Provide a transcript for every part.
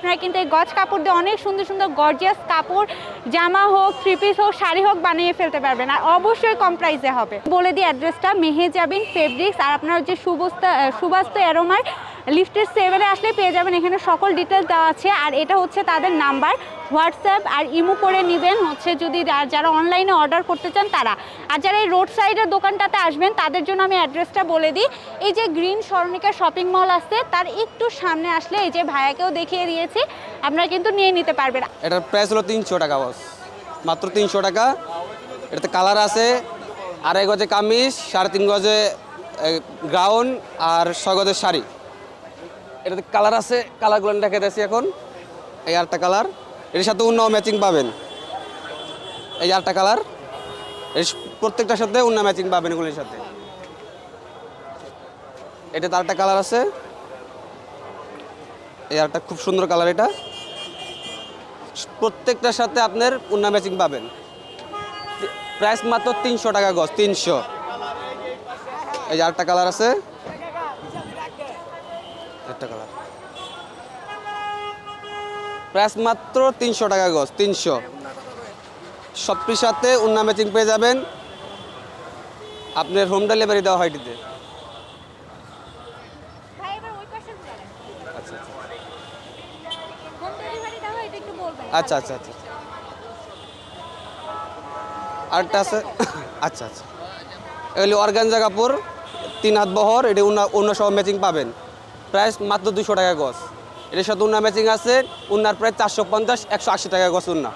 আপনারা কিন্তু এই গজ কাপড় দিয়ে অনেক সুন্দর সুন্দর গর্জিয়াস কাপড়, জামা হোক থ্রি পিস হোক, শাড়ি হোক বানিয়ে ফেলতে পারবেন আর অবশ্যই কম প্রাইসে হবে। বলে দিই অ্যাড্রেসটা মেহেজাবিন ফেব্রিক্স আর আপনার হচ্ছে সুবস্তা, সুবাস্ত এরোমার লিফটের সেভেনে আসলে পেয়ে যাবেন। এখানে সকল ডিটেলস দেওয়া আছে। আর এটা হচ্ছে তাদের নাম্বার হোয়াটসঅ্যাপ আর ইমো করে নেবেন। হচ্ছে যদি যারা অনলাইনে অর্ডার করতে চান তারা। আর যারা এই রোড সাইডের দোকানটাতে আসবেন, তাদের জন্য আমি অ্যাড্রেসটা বলে দিই। এই যে গ্রিন স্বর্ণিকা শপিং মল আছে, তার একটু সামনে আসলে এই যে ভাইয়াকেও দেখিয়ে দিয়েছি। আপনারা কিন্তু নিয়ে নিতে পারবেন। এটার প্রাইস হলো তিনশো টাকা বস মাত্র তিনশো টাকা। এটাতে কালার আছে, আড়াই গজে কামিজ, সাড়ে তিন গজে গ্রাউন আর ছয় গজের শাড়ি। এটাতে কালার আছে কালারগুলো দেখে দিয়েছি এখন। এই আরেকটা কালারের সাথে অন্য ম্যাচিং পাবেন। এই আরেকটা কালারের প্রত্যেকটার সাথে অন্য ম্যাচিং পাবেন এগুলির সাথে। এটাতে আরেকটা কালার আছে। এই আরেকটা খুব সুন্দর কালার এটা। প্রত্যেকটার সাথে আপনার উন্না ম্যাচিং পাবেন। প্রাইস মাত্র তিনশো টাকা গজ, তিনশো। এই আরেকটা কালার আছে। একটা কালার প্রাইস মাত্র তিনশো টাকা গজ তিনশো। সবটির সাথে উন্না ম্যাচিং পেয়ে যাবেন। আপনার হোম ডেলিভারি দেওয়া হয় এটিতে। আচ্ছা আচ্ছা। আচ্ছা আচ্ছা আরেকটা আছে। আচ্ছা আচ্ছা। এগুলি অর্গানজা কাপড় তিন হাত বহর এটি উন্না অন্য সহ ম্যাচিং পাবেন। প্রাইস মাত্র দুশো টাকা গজ। এটার সাথে উন্না ম্যাচিং আছে, উন্নার প্রায় চারশো পঞ্চাশ, একশো আশি টাকা গজ উন্না।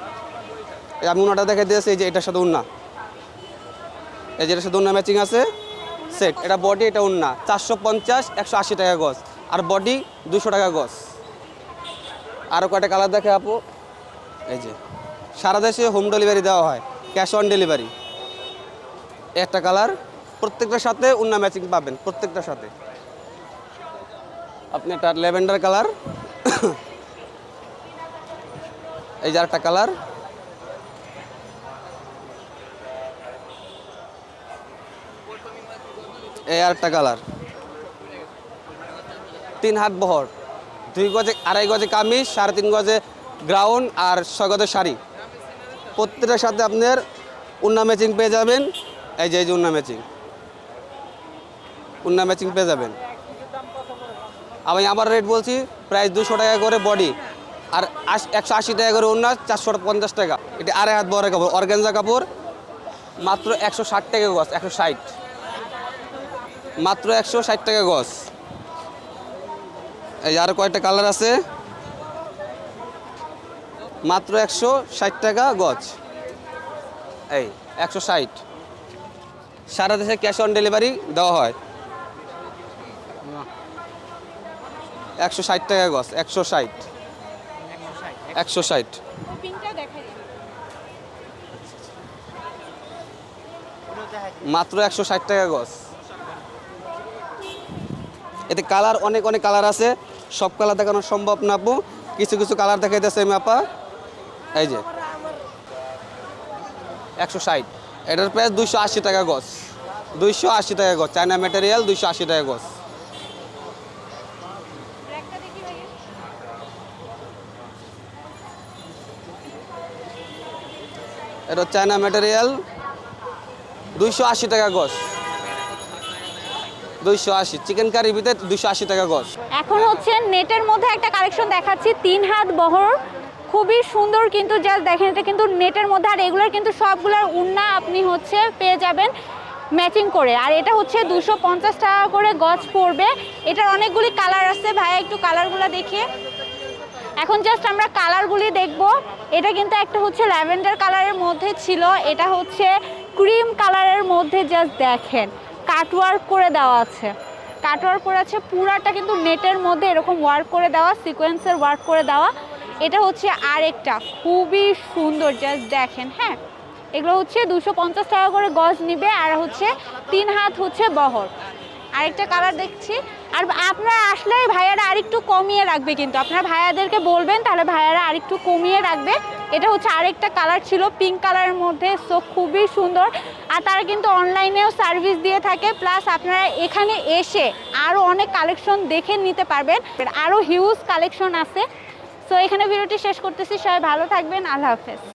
আমি উন্নাটা দেখে দিয়েছি, এই যে এটার সাথে উন্না। এই যে এটার সাথে উন্না ম্যাচিং আছে সেট এটা বডি এটা উন্না। চারশো পঞ্চাশ, একশো আশি টাকা গজ। আর বডি দুশো টাকা গজ। আরও কয়টা কালার দেখে আপু? এই যে, সারা দেশে হোম ডেলিভারি দেওয়া হয় ক্যাশ অন ডেলিভারি একটা কালার প্রত্যেকটার সাথে উন্না ম্যাচিং পাবেন, প্রত্যেকটার সাথে। আপনি একটা ল্যাভেন্ডার কালার। এই যে একটা কালার। এই আরেকটা কালার। তিন হাত বহর। দুই গজে, আড়াই গজে কামিজ, সাড়ে তিন গজে গ্রাউন্ড আর ছয় গজে শাড়ি। প্রত্যেকটার সাথে আপনার উন্না ম্যাচিং পেয়ে যাবেন। এই যে এই যে উন্না ম্যাচিং। উন্না ম্যাচিং পেয়ে যাবেন। আমি আবার রেট বলছি প্রাইস দুশো টাকা করে বডি আর একশো আশি টাকা করে উন্না চারশো পঞ্চাশ টাকা। এটা আড়াই হাত বড় কাপড়, অর্গানজা কাপড়, মাত্র একশো ষাট টাকা গছ একশো ষাট। মাত্র একশো ষাট টাকা গছ এই আর কয়েকটা কালার আছে। মাত্র একশো ষাট টাকা গছ এই, একশো ষাট। সারা দেশে ক্যাশ অন ডেলিভারি দেওয়া হয়। একশো ষাট টাকা গজ একশো ষাট। একশো ষাট। মাত্র একশো ষাট টাকা গজ এতে কালার অনেক অনেক কালার আছে। সব কালার দেখানো সম্ভব না আপু। কিছু কিছু কালার দেখাইতেছে মাপা এই যে। একশো ষাট। এটার প্রাইস দুইশো আশি টাকা গজ দুইশো আশি টাকা গজ চায়না ম্যাটেরিয়াল দুইশো আশি টাকা গজ এটা চায়না ম্যাটেরিয়াল দুইশো আশি টাকা গজ। দুইশো আশি চিকেন কারির ভিতরে দুইশো আশি টাকা গজ। এখন হচ্ছে নেটের মধ্যে একটা কালেকশন দেখাচ্ছি, তিন হাত বহর। খুবই সুন্দর কিন্তু জাস্ট দেখেন, এটা কিন্তু নেটের মধ্যে, আর এগুলোর কিন্তু সবগুলোর উন্না আপনি হচ্ছে পেয়ে যাবেন ম্যাচিং করে। আর এটা হচ্ছে দুশো পঞ্চাশ টাকা করে গজ পড়বে। এটার অনেকগুলি কালার আছে, ভাইয়া একটু কালারগুলো দেখিয়ে। এখন জাস্ট আমরা কালারগুলি দেখব। এটা কিন্তু একটা হচ্ছে ল্যাভেন্ডার কালারের মধ্যে ছিল। এটা হচ্ছে ক্রিম কালারের মধ্যে জাস্ট দেখেন। কাটওয়ার্ক করে দেওয়া আছে। কাটওয়ার্ক করে আছে, পুরাটা কিন্তু নেটের মধ্যে এরকম ওয়ার্ক করে দেওয়া সিকোয়েন্সের ওয়ার্ক করে দেওয়া। এটা হচ্ছে আরেকটা, খুবই সুন্দর জাস্ট দেখেন হ্যাঁ? এগুলো হচ্ছে দুশো পঞ্চাশ টাকা করে গজ নিবে, আর হচ্ছে তিন হাত হচ্ছে বহর। আরেকটা কালার দেখছি। আর আপনারা আসলে ভাইয়ারা আরেকটু কমিয়ে রাখবে কিন্তু। আপনারা ভাইয়াদেরকে বলবেন, তাহলে ভাইয়ারা আরেকটু কমিয়ে রাখবে। এটা হচ্ছে আরেকটা কালার ছিল পিঙ্ক কালারের মধ্যে সো খুবই সুন্দর। আর তারা কিন্তু অনলাইনেও সার্ভিস দিয়ে থাকে প্লাস আপনারা এখানে এসে আরও অনেক কালেকশন দেখে নিতে পারবেন। আরও হিউজ কালেকশন আছে। সো এখানে ভিডিওটি শেষ করতেছি, সবাই ভালো থাকবেন, আল্লাহ হাফেজ।